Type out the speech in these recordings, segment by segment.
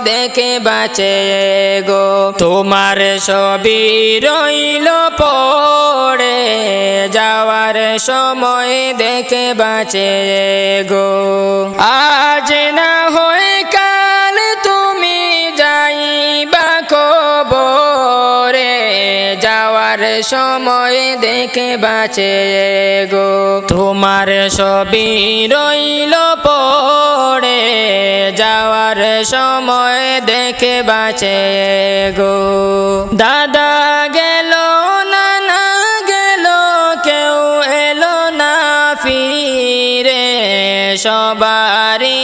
দেখে বাঁচে গো। তোমার সবই রইল পড়ে, যাওয়ার সময় দেখে বাঁচে গো। আজ না হয় সময় দেখে বাঁচে গো। তোমার সবই রইল পড়ে, যাওয়ার সময় দেখে বাঁচে গো। দাদা গেল, নানা গেল, কেউ এলো না ফিরে, সবারই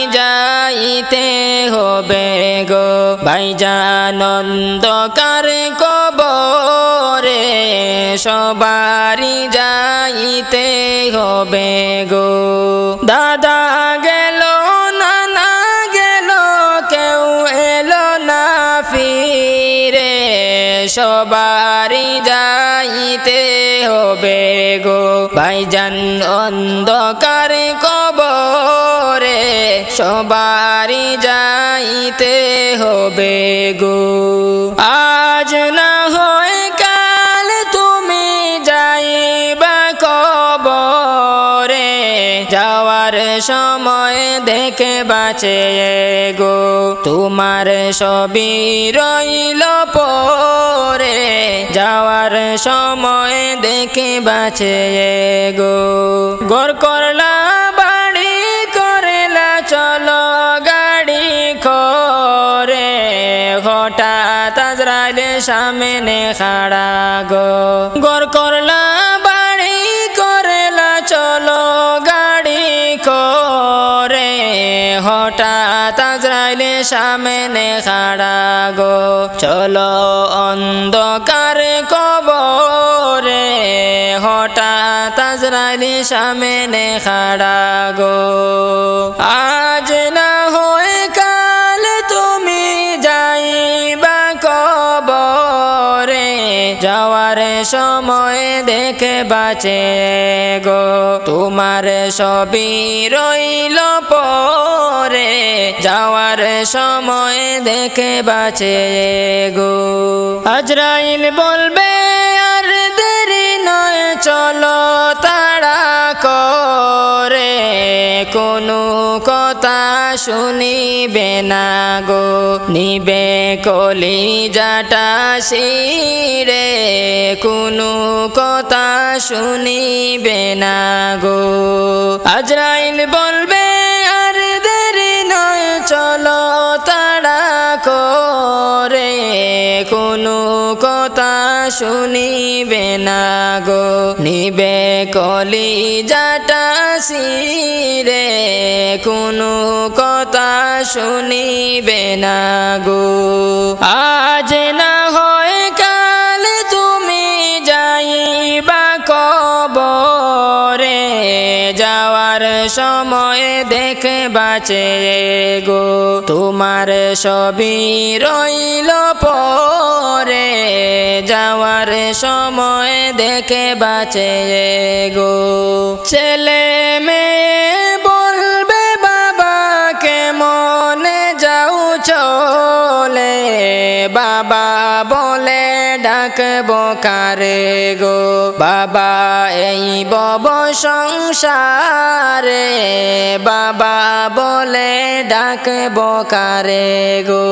যাইতে হবে গো ভাইজানন্দকার কবরে, সবারই যাইতে হবে গো। দাদা গেল, নানা গেল, কেউ এলো না ফিরে, সবারই যাইতে হবে গো। ভাইজান অন্ধকার কবরে সবারই যাইতে হবে গো। আজ না হয় কাল তুমি যাইবা কবরে, যাওয়ার সময় দেখে বাঁচে গো। তোমার সবই রইল পরে, যাওয়ার সময় দেখে বাঁচে গো। গর করলা সামনে খাড়া গো। গর করলা, বাড়ি করেলা, চলো গাড়ি করে। হঠাৎ আজরাইলে সামনে খাড়া গো। চলো অন্ধকার কবরে। হঠাৎ আজরাইলে সামনে খাড়া গো। আজ না যাওয়ার সময় দেখে বাঁচে গো। তোমার সবই রইল পরে, যাওয়ার সময় দেখে বাঁচে গো। আজরাইল বলবে, আর দেরি নয়, চলো তাড়া করে। কোনো শুনিবে না গো, নিবে কলি যাটা সিরে কোনো কথা শুনিবে না গো। আজরাইল বলবে, আর দেরি নয়, চলো তাড়া করে। কোনো কথা শুনিবে না গো, নিবে কলি যাটা সিরে কোনো শুনিবে না গো। আজ না হয় কাল তুমি যাইবা কবরে, যাওয়ার সময় দেখে বাঁচে গো, তোমার সবই রইল পরে, যাওয়ার সময় দেখে বাঁচে গো। ছেলে মেয়ে বলবে যাও চলে, বাবা বলে ডাকবো কারে গো? বাবা এই বব সংসারে, বাবা বলে ডাকবো কারে গো?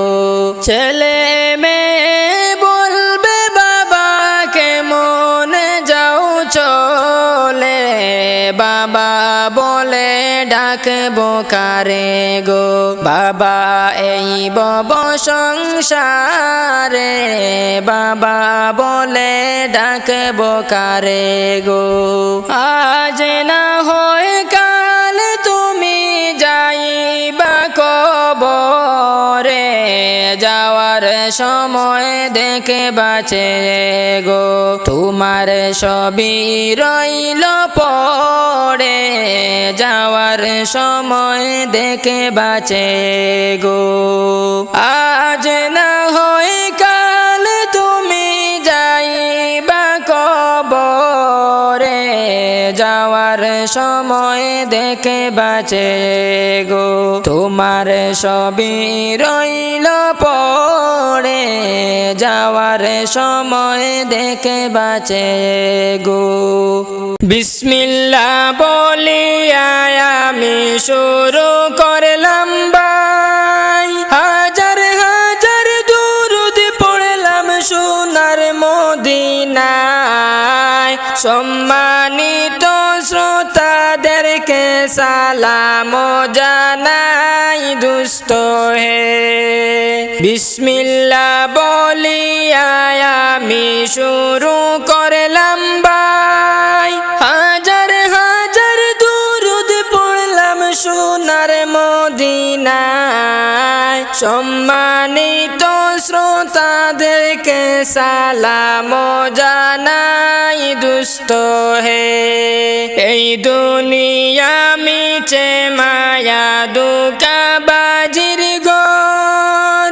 ছেলে মেয়ে বাবা বলে ডাকবো কারে গো? বাবা, এই বব সংসারে বাবা বলে ডাকবো কারে গো? আজ না হয় কাল তুমি যাওয়ার সময় দেখে বাঁচে গো। তোমার সবই রইল পড়ে যাওয়ার সময় দেখে বাঁচে গো। আজ না হয় কাল তুমি যাইবা কবরে যাওয়ার সময় দেখে বাঁচে গো। তোমার সবই রইল পড়ে যাওয়ার সময় দেখে বাঁচে গো। বিসমিল্লা বলিয়া আমি শুরু সম্মানিত শ্রোতাদেরকে সালাম জানাই, দুষ্ট হে। বিসমিল্লা বলিয়া আমি শুরু করলাম বাই হাজার হাজার দুরুদ পড়লাম সোনার মদিনায়। সম্মানিত শ্রোতাদেরকে সালাম জানাই দুষ্ট হে। এই দুনিয়া মিছে মায়া দুকা বাজির গর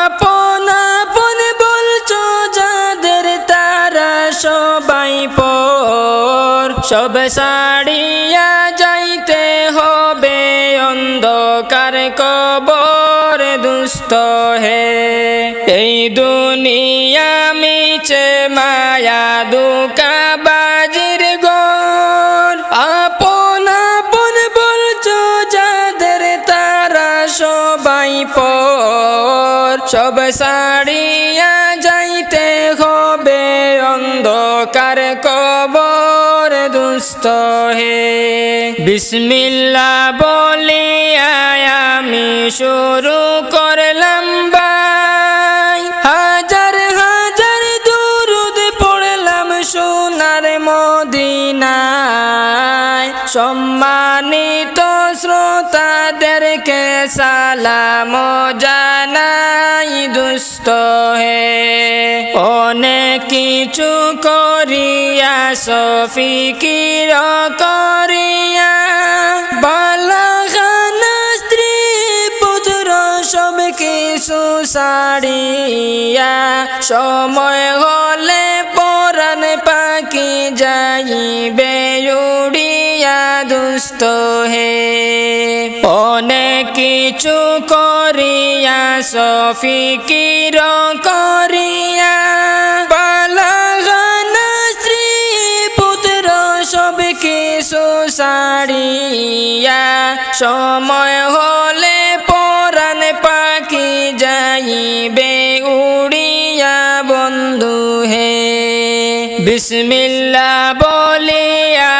আপন আপন তারা সবাই পর। সব সাড়িয়া যাইতে হবে অন্ধকার কবর দুস্থ হে। এই দুনিয়া মিছে মায়া দুকা সব সাড়িয়া যাইতে হবে অন্ধকার কবর দুস্থ হে। বিসমিল্লা বলিয়া আমি শুরু করলাম বাই হাজার হাজার দুরুদ পড়লাম সোনার মদিনায়। সম্মানিত শ্রোতাদেরকে সালাম জানাই দুষ্ট হে। অনেক কিছু করিয়া সফিকির করিয়া বালাখানা স্ত্রী পুত্র সব কিছু সারিয়া সময় হলে পরাণ পাখি যাইবে উড়িয়া দুষ্ট হে। অনেক কিছু করিয়া করিয়া। পুত্র সব কিছু সারিয়া। সময় হলে পরাণ পাখি যাইবে। বিসমিল্লা বলিয়া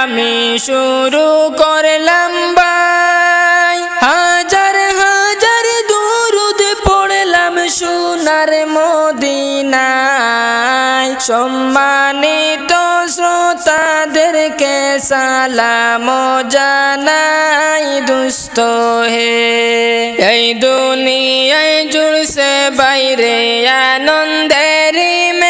আমি শুরু করলাম বাই হাজার হাজার দুরুদ পড়লাম সোনার মদিনায়। সম্মানিত শ্রোতাদেরকে সালাম জানাই দুস্থ হে। এই দুনিয়ায় জুড়ছে বাইরে আনন্দের মেলা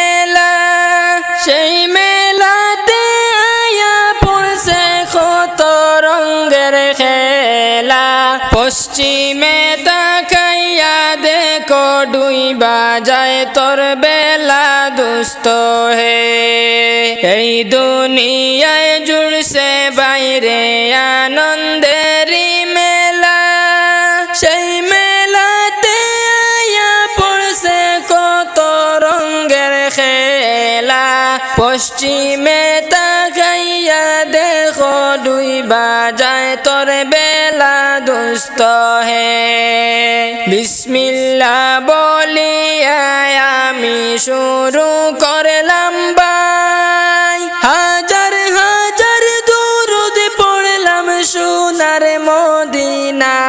পশ্চিমে তাকাইয়া দেখো, ডুইবা যায় তোর বেলা দুস্থ হে। এই দুনিয়ায় জুড়ছে বাইরে আনন্দেরই মেলা। সেই মেলাতে আয়া পড়ছে কত রঙ্গের খেলা। পশ্চিমে তাকাইয়া দেখো তোর বেলা দুস্থ হে। বিসমিল্লা বলিয়া আমি শুরু করলাম বাই হাজার হাজার দুরুদ পড়লাম সোনার মদিনায়।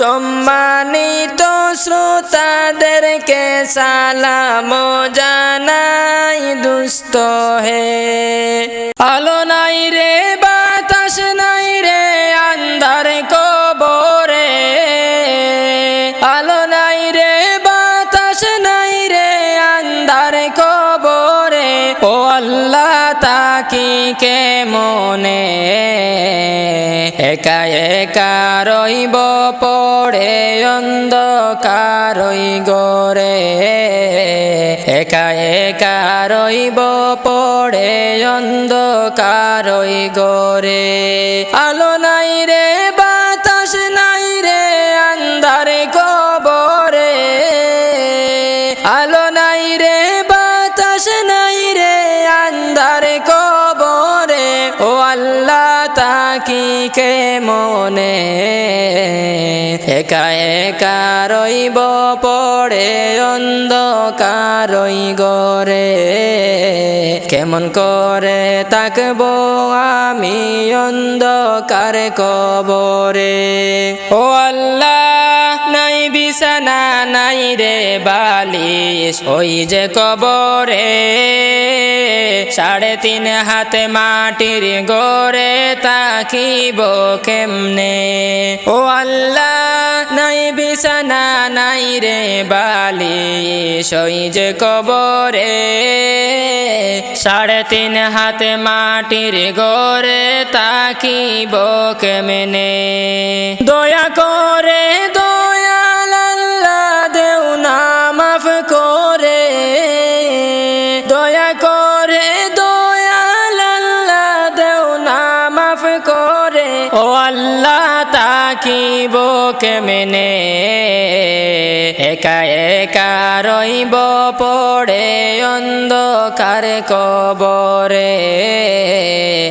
সম্মানিত শ্রোতাদেরকে সালাম জানাই দুস্থ হে। আলো নাই রে, বাতাস নাই রে, আন্ধার কবরে আল্লাহ তাকি কে মনে? একা একা রইব পড়ে অন্ধকারই গরে একা একা রইব পড়ে অন্ধকারই গরে আলো নাই রে একা একা রইব পড়ে অন্ধকারই গরে কেমন করে তাকব আমি অন্ধকার কবরে? ও আল্লাহ বিছানা নাই রে বালিশ, ওই যে কবরে। সাড়ে তিন হাতে মাটির গড়ে তাকিব কেমনে? ও আল্লাহ, নাই বিছানা নাই রে বালিশ, ওই যে কবরে। সাড়ে তিন হাতে মাটির গড়ে তাকিব কেমনে? দয়া করে ও আল্লাহ তাকিব কেমনে? একা একা রইব পড়ে অন্ধকার কবরে।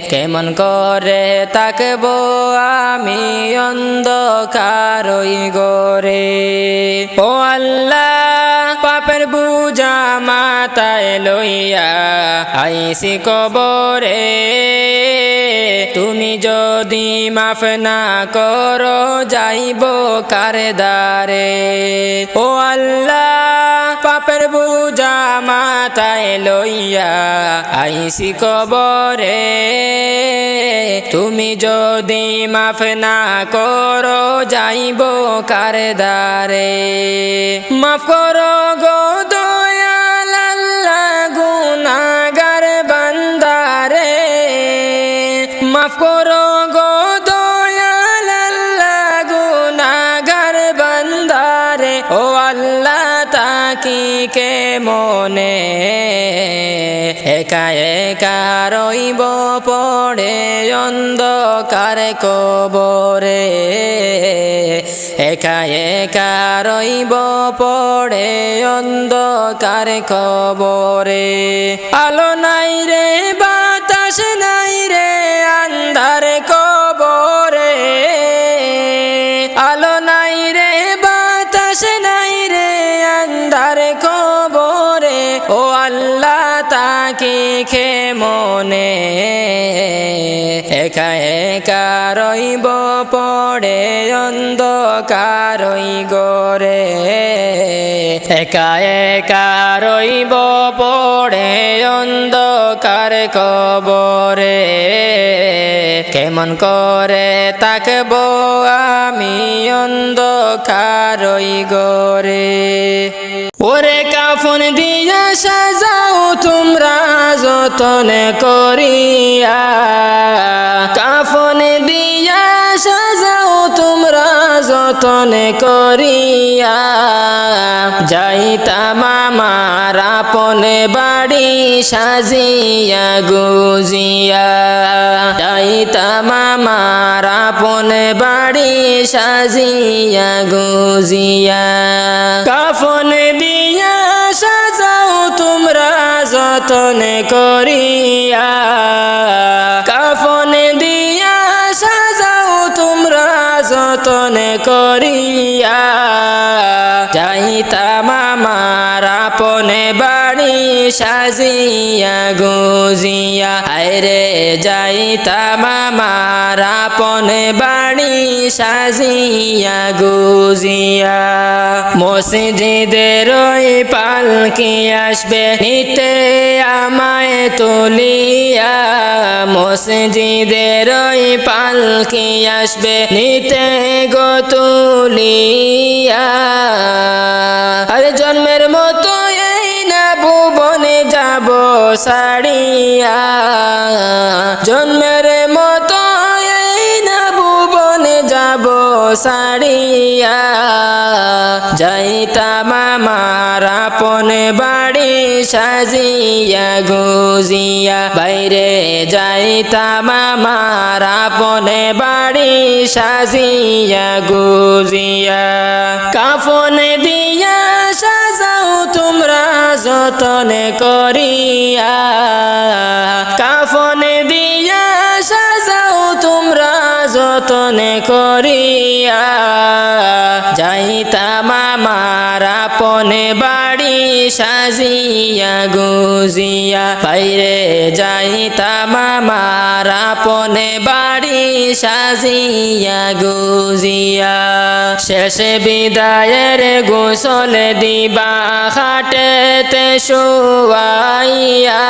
কেমন করে তাকবো আমি অন্ধকারই গরে ও আল্লাহ, পাপের বুঝা মাতায় লইয়া আইসি কবরে। তুমি যদি মাফ না করো, যাইব কারে দারে ও আল্লাহ, পাপের বুঝা মাতায় লইয়া আইসি কবরে। তুমি যদি মাফ না করো, যাইব কারে দারে মাফ করো গো দয়াল আল্লাহ গুনাগার মনে। একা একা রইব পড়ে অন্ধকার কবরে। একা একা রইব পড়ে অন্ধকার কবরে। আলো নাই রে, বাতাস নাই রে, আন্ধার কবরে তাকে খে মনে, একা একা রইব পড়ে অন্ধকারই গরে একা একা রইব পড়ে অন্ধকার কবরে। কেমন করে তাকবো আমি অন্ধকারই গরে ওরে কাফন দিয়া সাজাও তোমরা যতনে করিয়া। কাফন সাজাও তোমরা যতন করিয়া। যাইতাম আমার আপনে বাড়ি সাজিয়া গুজিয়া। যাইতাম আমার আপনে বাড়ি সাজিয়া গুজিয়া। কাফন দিয়া সাজাও তোমরা যতন করিয়া। করিয়া সাজিয়া গুজিয়া আরে যাইতাম আমার আপনে বাড়ি সাজিয়া গুজিয়া। মসজিদের ওই পালকি আসবে, নিতে আমায় তুলিয়া। মসজিদের ওই পালকি আসবে, নিতে গো তুলিয়া। সাড়িয়া জন্মের সাড়িয়া যাইতাম আমার আপন বাড়ি সাজিয়া গুজিয়া। বাইরে যাইতাম আমার আপন বাড়ি সাজিয়া গুজিয়া। কাফন দিয়া সাজাও তোমরা যতন করিয়া। কাফন দিয়া সাজাও তোমরা যতন করিয়া। সাজিয়া গুজিয়া, বাইরে যাইতাম আমার আপনে বাড়ি সাজিয়া গুজিয়া। শেষে বিদায়ের গোসল দিবা খাটেতে শুয়াইয়া,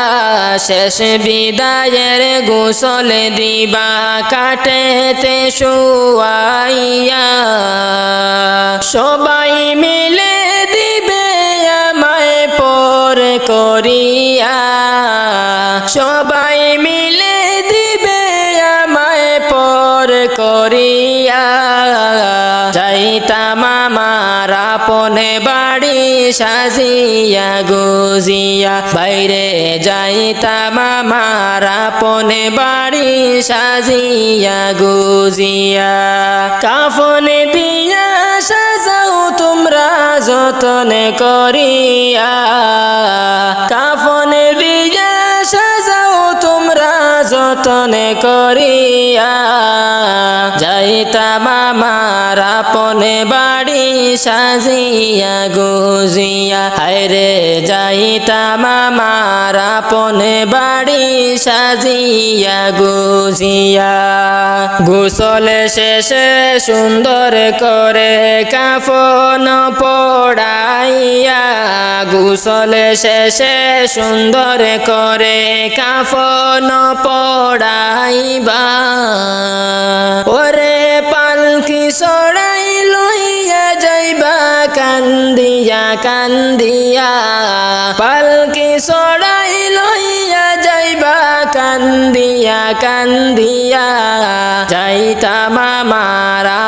শেষ বিদায়ের গোসল দিবা কাটেতে শুয়াইয়া। সবাই মিলে আমায় পর করিয়া সবাই মিলে দিবে আমায় পর করিয়া। যাইতাম আমার আপনে বাড়ি সাজিয়া গুজিয়া। বাইরে যাইতাম আমার আপনে বাড়ি সাজিয়া গুজিয়া। কাফন দিয়া যতন করিয়া যতন করিয়া যাইতাম আমার আপনে বাড়ি সাজিয়া গুজিয়া। হায়রে যাইতাম আমার আপনে বাড়ি সাজিয়া গুজিয়া। গোসল শেষে সুন্দর করে কাফন পড়াইয়া। গোসল শেষে সুন্দর করে কাফন পড়াইবা। ওরে পালকি সড়াই লইয়া যাইবা, কান্দিয়া কান্দিয়া। পালকি সড়াই লইয়া যাইবা, কান্দিয়া কান্দিয়া। যাইতা আমার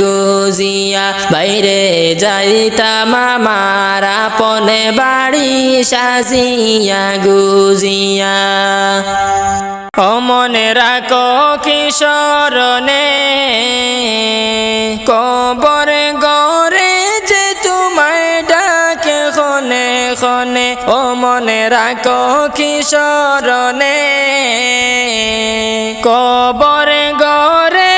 গুজিয়া, বাইরে যাইতাম আমার আপনে বাড়ি সাজিয়া গুজিয়া। অমনে রাখো কিশোরনে, কবর গরে যে তোমায় ডাকে খনে খনে, ও মনে রাখো কিশোরনে, কবর গরে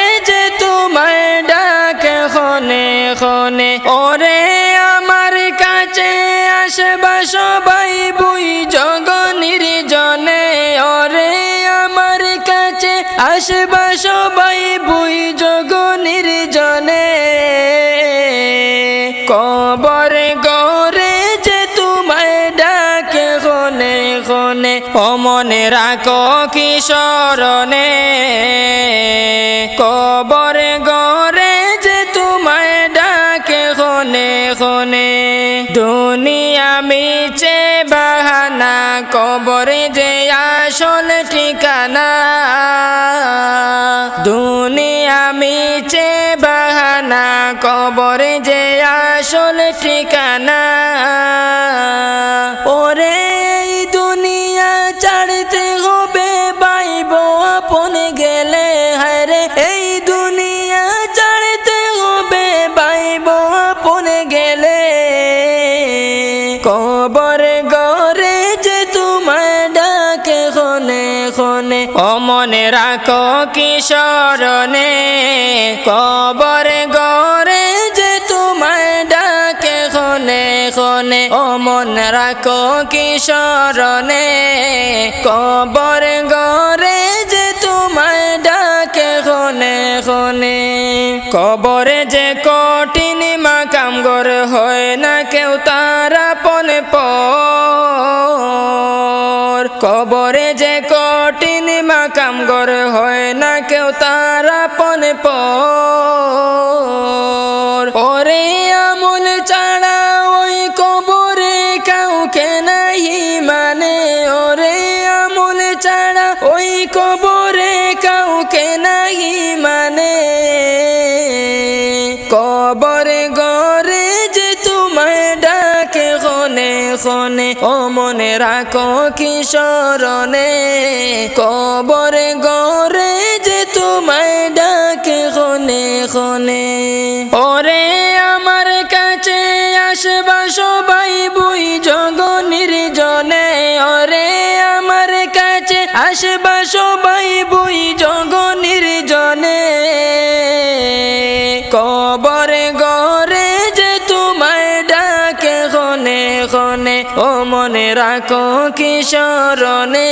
সবাই বুই জগনির জনে, ওরে আমার কাছে আসবা সবাই বুই জগনির জনে। কবর গরে যে তোমায় ডাকে খনে খনে, ও মনে রাখো কিশোরনে কবর গরে মিছে বাহানা কবরে যে আসল ঠিকানা। দুনিয়া মিছে বাহানা কবরে যে আসল ঠিকানা। মনে রাখো কিশোরনে কবর গরে যে তোমায় ডাকে খনে খনে। ও মনে রাখো কিশোরনে কবর গরে যে তোমায় ডাকে খনে খনে। কবরে যে কঠিন মাকাম গর হয় না কেউ তার আপনে পর কবরে যে কঠিন মাকাম গর হয় না কেউ তার আপনে পর। আমল ছাড়া ওই কবরে কাউকে নাহি মানে। ওরে আমল ছাড়া ওই কবরে কাউকে নাহি মানে। খনে ও মনে রাখো কিশোরণে কবরে গরে যে তোমায় ডাকে খনে খনে। ওরে আমার কাছে আসবা সবাই বুই জগনির ও মনে রাখো কিশোরণে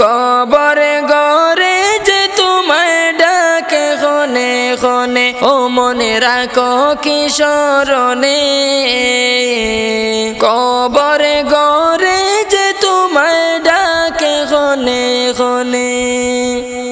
কবরে গরে যে তোমায় ডাকে কনে খনে, ও মনে রাখো কিশোরণে কবরে গরে যে তোমায় ডাকে কনে খনে।